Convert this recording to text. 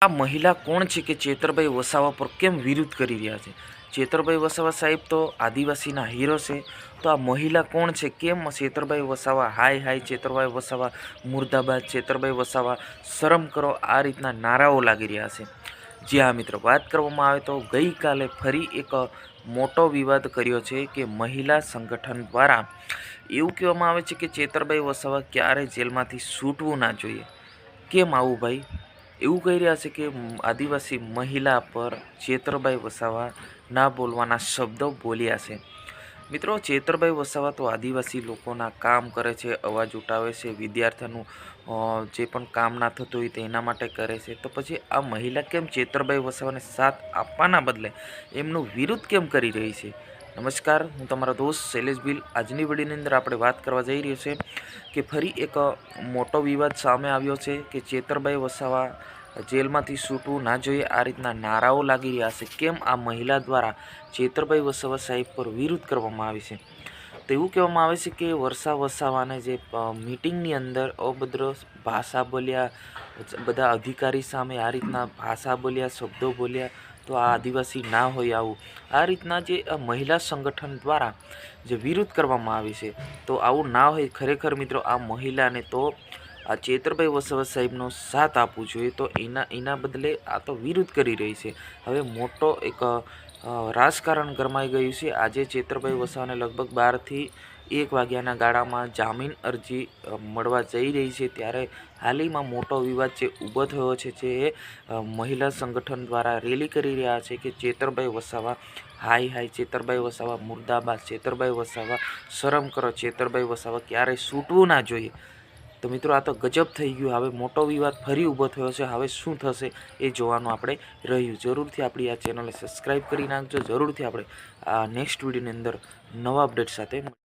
આ મહિલા કોણ છે કે ચેતરભાઈ વસાવા પર કેમ વિરુદ્ધ કરી રહ્યા છે? ચેતરભાઈ વસાવા સાહેબ તો આદિવાસીના હીરો છે. તો આ મહિલા કોણ છે? કેમ ચેતરભાઈ વસાવા? હાય હાય, ચેતરભાઈ વસાવા, મુર્દાબાદ ચેતરભાઈ વસાવા, શરમ કરો, આ રીતના નારાઓ લાગી રહ્યા છે. જ્યાં મિત્રો, વાત કરવામાં આવે તો ગઈકાલે ફરી એક મોટો વિવાદ કર્યો છે કે મહિલા સંગઠન દ્વારા એવું કહેવામાં આવે છે કે ચેતરભાઈ વસાવા ક્યારે જેલમાંથી છૂટવું ના જોઈએ. કેમ આવું ભાઈ? એવું કહી રહ્યા છે કે આદિવાસી મહિલા પર ચેતરભાઈ વસાવા ના બોલવાના શબ્દો બોલ્યા છે. મિત્રો, ચેતરભાઈ વસાવા તો આદિવાસી લોકોના કામ કરે છે, અવાજ ઉઠાવે છે, વિદ્યાર્થીનું જે પણ કામ ના થતું હોય તેના માટે કરે છે. તો પછી આ મહિલા કેમ ચેતરભાઈ વસાવાને સાથ આપવાના બદલે એમનું વિરુદ્ધ કેમ કરી રહી છે? નમસ્કાર, હું તમારો દોસ્ત શૈલેષ ભીલ. આજની વિડીયોની અંદર આપણે વાત કરવા જઈ રહ્યો છે કે ફરી એક મોટો વિવાદ સામે આવ્યો છે કે ચેતરભાઈ વસાવા જેલમાંથી છૂટવું ના જોઈએ, આ રીતના નારાઓ લાગી રહ્યા છે. કેમ આ મહિલા દ્વારા ચેતરભાઈ વસાવા સાહેબ પર વિરુદ્ધ કરવામાં આવી છે? તો એવું કહેવામાં આવે છે કે વર્ષા વસાવાને જે મિટિંગની અંદર અભદ્ર ભાષા બોલ્યા, બધા અધિકારી સામે આ રીતના ભાષા બોલ્યા, શબ્દો બોલ્યા તો આ આદિવાસી ના હોય આવું. આ રીતના જે મહિલા સંગઠન દ્વારા જે વિરુદ્ધ કરવામાં આવે છે, તો આવું ના હોય, ખરેખર મિત્રો આ મહિલાને તો આ ચેતરભાઈ વસાવા સાહેબનો સાથ આપવું જોઈએ તો એના એના બદલે આ તો વિરુદ્ધ કરી રહી છે. હવે મોટો એક રાજકારણ ગરમાઈ ગયું છે. આજે ચેતરભાઈ વસાવાને લગભગ બારથી એક વાગ્યાના ગાળામાં જામીન અરજી મળવા જઈ રહી છે. ત્યારે હાલીમાં મોટો વિવાદ જે ઊભો થયો છે, જે મહિલા સંગઠન દ્વારા રેલી કરી રહ્યા છે કે ચેતરભાઈ વસાવા હાય હાય, ચેતરભાઈ વસાવા મુર્દાબાદ, ચેતરભાઈ વસાવા શરમ કરો, ચેતરભાઈ વસાવા ક્યારેય છૂટવું ના જોઈએ. તો મિત્રો આ તો ગજબ થઈ ગયું. હવે મોટો વિવાદ ફરી ઊભો થયો છે. હવે શું થશે એ જોવાનું આપણે રહ્યું. જરૂરથી આપણી આ ચેનલને સબસ્ક્રાઈબ કરી નાખજો. જરૂરથી આપણે આ નેક્સ્ટ વિડીયોની અંદર નવા અપડેટ સાથે